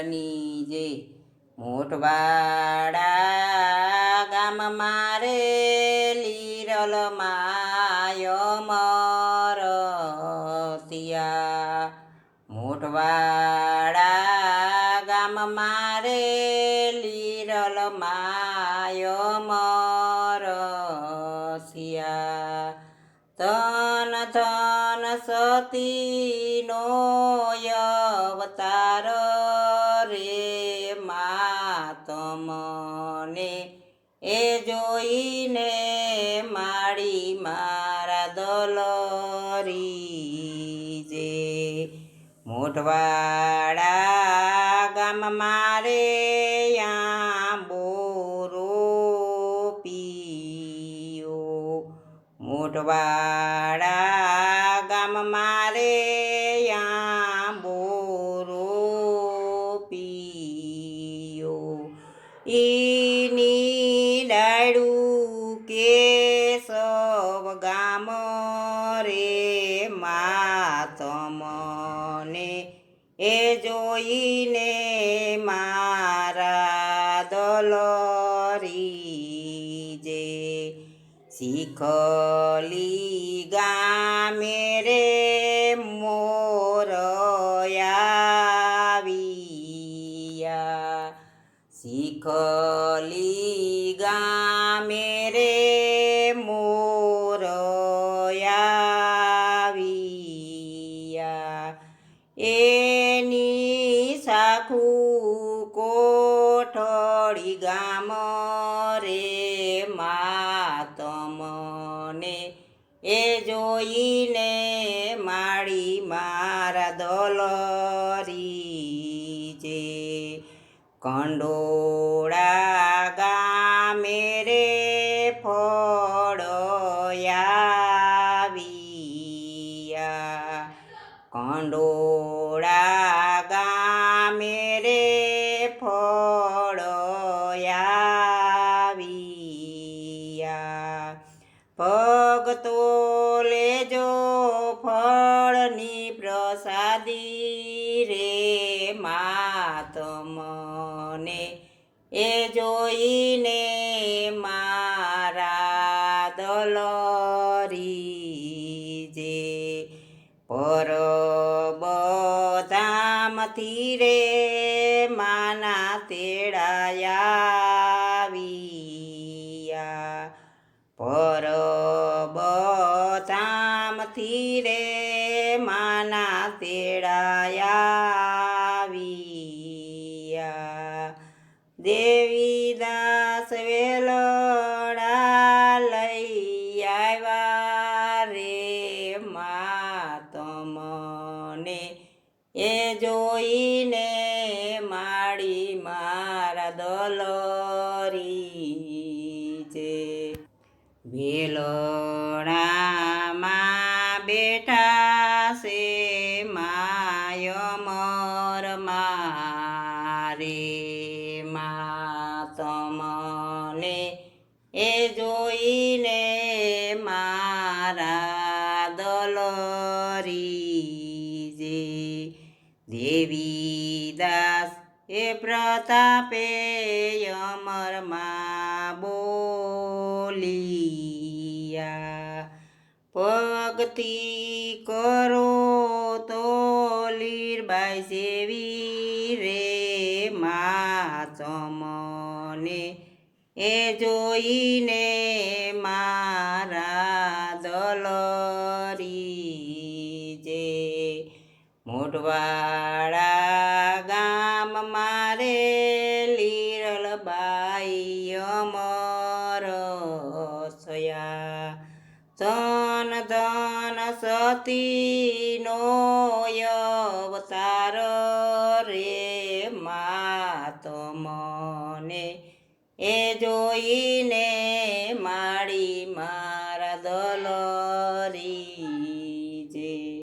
લાલની જે મોટવાડા ગામ મારે લીરલ માય મરતિયા મોટવાડા ગામ મારે લીરલ માય મરસિયા તન તન સતીનો અવતાર માતમને એ જોઈને માળી મારા દલરી જે મોઢવાડા ગામ મારે બોરો પીયો. મોઢવાડા ગામ ઈની કે સવ ગામ રે માતમને એ જોઈને મારા દલરી જે શીખલી ગામે રે શીખલી ગામે રે મોર એની સાખું કોઠડી ગામ રે માતમને એ જોઈને માડી મારા દલરી જે કંડોળા ગામે રે ફળયાવિયા કંડોળા ગામે રે ફળયાવિયા ભગતો લેજો ફળની પ્રસાદી રે માતમને એ જોઈને મારા દલરી જે પરબધામથી રે માના તેડાયા પર બધામથી રે માના તેડાયાવિયા દેવી દાસ વેલડા લઈ આવ્યા રે માતમને એ જોઈને માડી મારા દલરી છે. ભેલડામાં બેઠા છે માય મર મારે. માતમને એ જોઈને મારા દલરી જે દેવી દાસ એ પ્રતાપે અમરમાં બોલિયા ભક્તિ કરો તો લીરબાઈ સેવી એ જોઈને મારા દલરી જે મોઢવાડા ગામ મારે લીરલબાઈ અમર સયા. ધન ધન સતીનો અવતાર રે માતમને એ જોઈને